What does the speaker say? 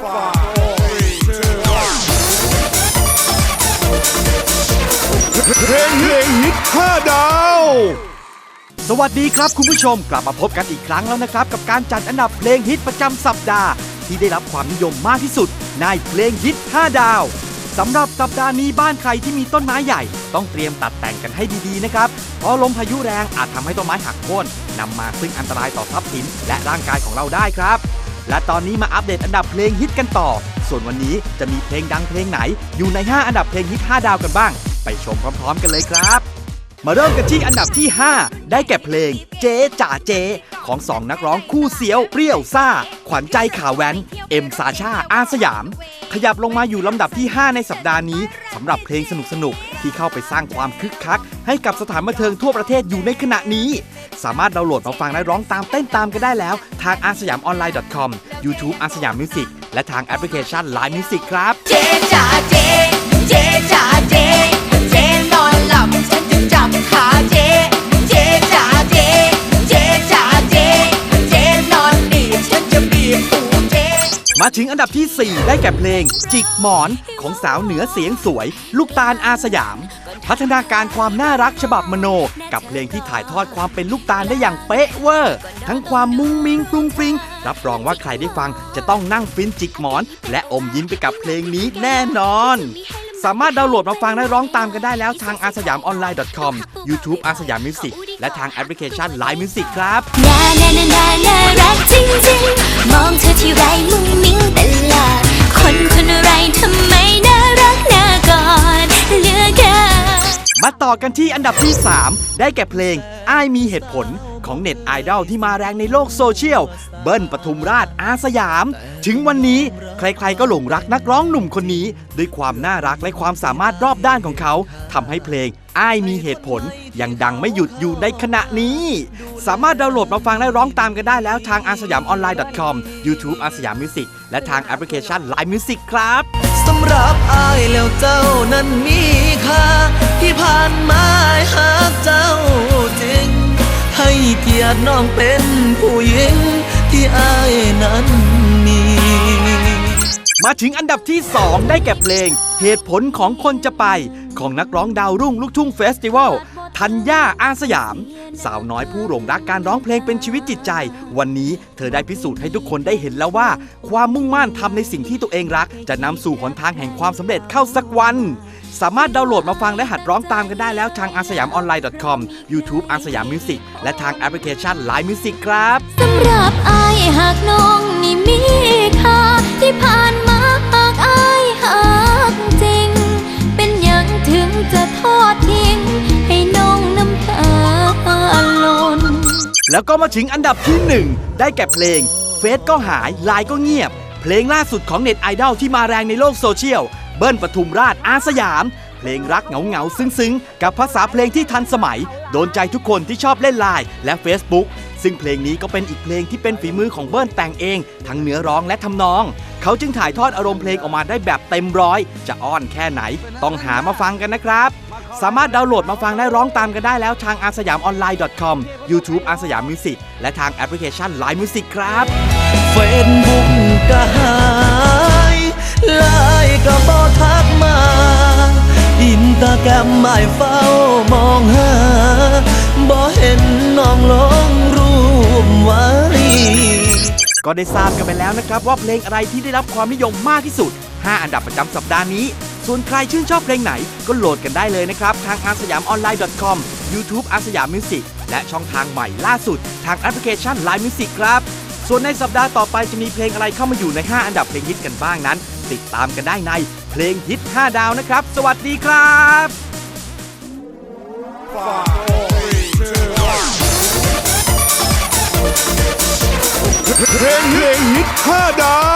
เพลงฮิต5ดาว สวัสดีครับคุณผู้ชมกลับมาพบกันอีกครั้งแล้วนะครับ กับการจัดอันดับเพลงฮิตประจำสัปดาห์ ที่ได้รับความนิยมมากที่สุด ในเพลงฮิต 5 ดาวสำหรับสัปดาห์นี้บ้านใครที่มีต้นไม้ใหญ่ ต้องเตรียมตัดแต่งกันให้ดีๆนะครับ เพราะลมพายุแรงอาจทำให้ต้นไม้หักโค่นนำมาซึ่งอันตรายต่อทรัพย์สินและร่างกายของเราได้ครับ และตอนนี้มาอัปเดตอันดับเพลงฮิตกันต่อ ส่วนวันนี้จะมีเพลงดังเพลงไหน อยู่ใน 5 อันดับเพลงฮิต 5 ดาวกันบ้าง ไปชมพร้อม ๆ กันเลยครับ มาเริ่มกันที่อันดับที่ 5 ได้แก่เพลงเจ๊จ่าเจ ของสองนักร้องคู่เสียว เปรี้ยวซ่า ขวัญใจข่าวแว้น เอ็มซาชาอาสยาม ขยับลงมาอยู่ลำดับที่ 5 ในสัปดาห์นี้สำหรับเพลงสนุกๆที่เข้าไปสร้างความคึกคัก ให้กับสถานบันเทิงทั่วประเทศอยู่ในขณะนี้ สามารถดาวน์โหลดมาฟังและร้องตามเต้นตามกันได้แล้ว ทางอาสยามออนไลน์ .com YouTube อาสยามมิวสิกและทางแอปพลิเคชัน Line Music ครับเจ๊จ๋าเจ๊เจ๊จ๋าเจ๊เจ๊นอนหลับฉันจะจับขาเจ๊เจ๊จ๋าเจ๊เจ๊จ๋าเจ๊เจ๊นอนดีฉันจะบีบหูเจ๊มาถึงอันดับที่ 4 ได้แก่เพลง จิกหมอนของสาวเหนือเสียงสวย ลูกตาลอาสยาม พัฒนาการความน่ารักฉบับมโน กับเพลงที่ถ่ายทอดความเป็นลูกตาลได้อย่างเป๊ะเวอร์ ทั้งความมุ้งมิ้งฟรุงฟริง รับรองว่าใครได้ฟังจะต้องนั่งฟินจิกหมอน และอมยิ้มไปกับเพลงนี้แน่นอน สามารถดาวน์โหลดมาฟังและร้องตามกันได้แล้วทางอาสยามออนไลน์ .com YouTube อาสยามมิวสิกและทางแอปพลิเคชัน Line Music ครับ นาน่าน่าน่าน่ารักจริงๆ มองเธอที่ไรมุ้งมิ้ มาต่อกันที่อันดับที่ 3 ได้แก่เพลงอ้ายมีเหตุผลของเน็ตไอดอลที่มาแรงในโลกโซเชียล เบิ้ลปทุมราชอาสยาม ถึงวันนี้ใครๆก็หลงรักนักร้องหนุ่มคนนี้ ด้วยความน่ารักและความสามารถรอบด้านของเขาทำให้เพลงอ้ายมีเหตุผลยังดังไม่หยุดอยู่ในขณะนี้ สามารถดาวน์โหลดมาฟังและร้องตามกันได้แล้วทางอาสยามออนไลน์ .com YouTube อาสยามมิวสิกและทางแอปพลิเคชัน Line Music ครับ สำหรับอายแล้วเจ้านั้นมีค่าที่ผ่านมาหากเจ้าจริง ให้เกียรติน้องเป็นผู้หญิงที่อายนั้นมีมาถึงอันดับที่ 2 ได้แก่เพลง เหตุผลของคนจะไป ของนักร้องดาวรุ่งลูกทุ่งเฟสติวัล ธัญญาอาสยาม สาวน้อยผู้หลงรักการร้องเพลงเป็นชีวิตจิตใจ วันนี้เธอได้พิสูจน์ให้ทุกคนได้เห็นแล้วว่า ความมุ่งมั่นทำในสิ่งที่ตัวเองรัก จะนำสู่หนทางแห่งความสำเร็จเข้าสักวัน สามารถดาวน์โหลดมาฟังและหัดร้องตามกันได้แล้วทางอาสยามออนไลน์ .com YouTube อาสยามมิวสิกและทางแอปพลิเคชัน Line Music ครับสำหรับอหากน้อง แล้วก็มาถึงอันดับที่ 1 ได้แก่เพลง เฟซก็หายไลน์ก็เงียบ เพลงล่าสุดของเน็ตไอดอลที่มาแรงในโลกโซเชียล เบิ้ลปทุมราชอาสยาม เพลงรักเหงาเหงาซึ้งๆกับภาษาเพลงที่ทันสมัย โดนใจทุกคนที่ชอบเล่นไลน์และ Facebook ซึ่งเพลงนี้ก็เป็นอีกเพลงที่เป็นฝีมือของเบิ้ลแต่งเอง ทั้งเนื้อร้องและทำนอง เขาจึงถ่ายทอดอารมณ์เพลงออกมาได้แบบเต็มร้อย จะอ้อนแค่ไหน ต้องหามาฟังกันนะครับ สามารถดาวน์โหลดมาฟังและร้องตามกันได้แล้วทางอาสยามออนไลน์ .com YouTube อาสยามมิวสิกและทางแอปพลิเคชัน Line Music ครับเฟซบุ๊กก็หายไลน์ก็บอทักมา อินตาแกรมไม่เฝ้ามองหาบ่เห็นน้องลงรูปไว้ก็ได้ทราบกันไปแล้วนะครับว่าเพลงอะไรที่ได้รับความนิยมมากที่สุด 5 อันดับประจำสัปดาห์นี้ ส่วนใครชื่นชอบเพลงไหนก็โหลดกันได้เลยนะครับ ทางอาสยามออนไลน์ .com YouTube อาสยามมิวสิกและช่องทางใหม่ล่าสุด ทางแอปพลิเคชัน Line Music ครับ ส่วนในสัปดาห์ต่อไปจะมีเพลงอะไรเข้ามาอยู่ใน 5 อันดับเพลงฮิตกันบ้างนั้น ติดตามกันได้ในเพลงฮิต 5 ดาวนะครับ สวัสดีครับเพลงฮิต5ดาว